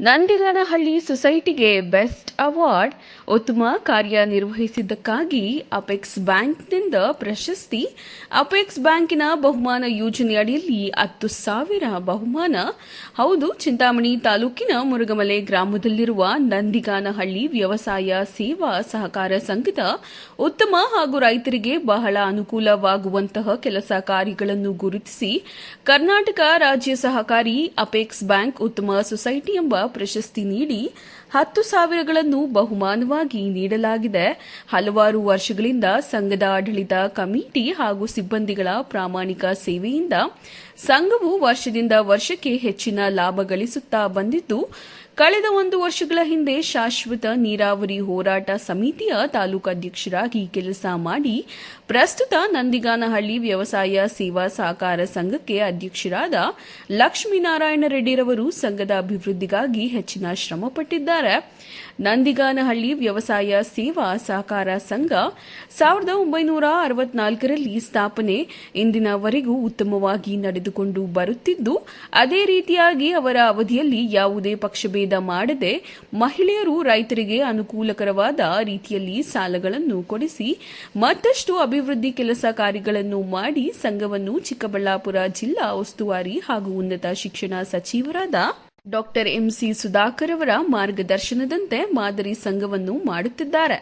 ನಂದಿಗನಹಳ್ಳಿ ಸೊಸೈಟಿಗೆ best award ಉತ್ತಮ ಕಾರ್ಯನಿರ್ವಹಿಸಿದ್ದಕ್ಕಾಗಿ apex ಬ್ಯಾಂಕ್ನಿಂದ ಪ್ರಶಸ್ತಿ. ಅಪೆಕ್ಸ್ ಬ್ಯಾಂಕಿನ ಬಹುಮಾನ ಯೋಜನೆಯಡಿಯಲ್ಲಿ ಹತ್ತು ಸಾವಿರ ಬಹುಮಾನ. ಹೌದು, ಚಿಂತಾಮಣಿ ತಾಲೂಕಿನ ಮುರುಗಮಲೆ ಗ್ರಾಮದಲ್ಲಿರುವ ನಂದಿಗಾನಹಳ್ಳಿ ವ್ಯವಸಾಯ ಸೇವಾ ಸಹಕಾರ ಸಂಘದ ಉತ್ತಮ ಹಾಗೂ ರೈತರಿಗೆ ಬಹಳ ಅನುಕೂಲವಾಗುವಂತಹ ಕೆಲಸ ಕಾರ್ಯಗಳನ್ನು ಗುರುತಿಸಿ ಕರ್ನಾಟಕ ರಾಜ್ಯ ಸಹಕಾರಿ ಅಪೆಕ್ಸ್ ಬ್ಯಾಂಕ್ ಉತ್ತಮ ಸೊಸೈಟಿ ಎಂಬ ಪ್ರಶಸ್ತಿ ನೀಡಿ ಹತ್ತು ಸಾವಿರಗಳನ್ನು ಬಹುಮಾನವಾಗಿ ನೀಡಲಾಗಿದೆ. ಹಲವಾರು ವರ್ಷಗಳಿಂದ ಸಂಘದ ಆಡಳಿತ ಕಮಿಟಿ ಹಾಗೂ ಸಿಬ್ಬಂದಿಗಳ ಪ್ರಾಮಾಣಿಕ ಸೇವೆಯಿಂದ ಸಂಘವು ವರ್ಷದಿಂದ ವರ್ಷಕ್ಕೆ ಹೆಚ್ಚಿನ ಲಾಭ ಗಳಿಸುತ್ತಾ ಬಂದಿದ್ದು ಕಳೆದ ಒಂದು ವರ್ಷಗಳ ಹಿಂದೆ ಶಾಶ್ವತ ನೀರಾವರಿ ಹೋರಾಟ ಸಮಿತಿಯ ತಾಲೂಕು ಅಧ್ಯಕ್ಷರಾಗಿ ಕೆಲಸ ಮಾಡಿ ಪ್ರಸ್ತುತ ನಂದಿಗಾನಹಳ್ಳಿ ವ್ಯವಸಾಯ ಸೇವಾ ಸಹಕಾರ ಸಂಘಕ್ಕೆ ಅಧ್ಯಕ್ಷರಾದ ಲಕ್ಷ್ಮೀನಾರಾಯಣ ರೆಡ್ಡಿರವರು ಸಂಘದ ಅಭಿವೃದ್ಧಿಗಾಗಿ ಹೆಚ್ಚಿನ ಶ್ರಮಪಟ್ಟಿದ್ದಾರೆ ನಂದಿಗಾನಹಳ್ಳಿ ವ್ಯವಸಾಯ ಸೇವಾ ಸಹಕಾರ ಸಂಘ ಸಾವಿರದ ಒಂಬೈನೂರ ಅರವತ್ನಾಲ್ಕರಲ್ಲಿ ಸ್ಥಾಪನೆ ಇಂದಿನವರೆಗೂ ಉತ್ತಮವಾಗಿ ನಡೆದುಕೊಂಡು ಬರುತ್ತಿದ್ದು, ಅದೇ ರೀತಿಯಾಗಿ ಅವರ ಅವಧಿಯಲ್ಲಿ ಯಾವುದೇ ಪಕ್ಷಭೇದ ಮಾಡದೆ ಮಹಿಳೆಯರು ರೈತರಿಗೆ ಅನುಕೂಲಕರವಾದ ರೀತಿಯಲ್ಲಿ ಸಾಲಗಳನ್ನು ಕೊಡಿಸಿ ಮತ್ತಷ್ಟು ಅಭಿವೃದ್ಧಿ ಕೆಲಸ ಕಾರ್ಯಗಳನ್ನು ಮಾಡಿ ಸಂಘವನ್ನು ಚಿಕ್ಕಬಳ್ಳಾಪುರ ಜಿಲ್ಲಾ ಉಸ್ತುವಾರಿ ಹಾಗೂ ಉನ್ನತ ಶಿಕ್ಷಣ ಸಚಿವರಾದ ಡಾಕ್ಟರ್ ಎಂಸಿ ಸುಧಾಕರ್ ಅವರ ಮಾರ್ಗದರ್ಶನದಂತೆ ಮಾದರಿ ಸಂಘವನ್ನು ಮಾಡುತ್ತಿದ್ದಾರೆ.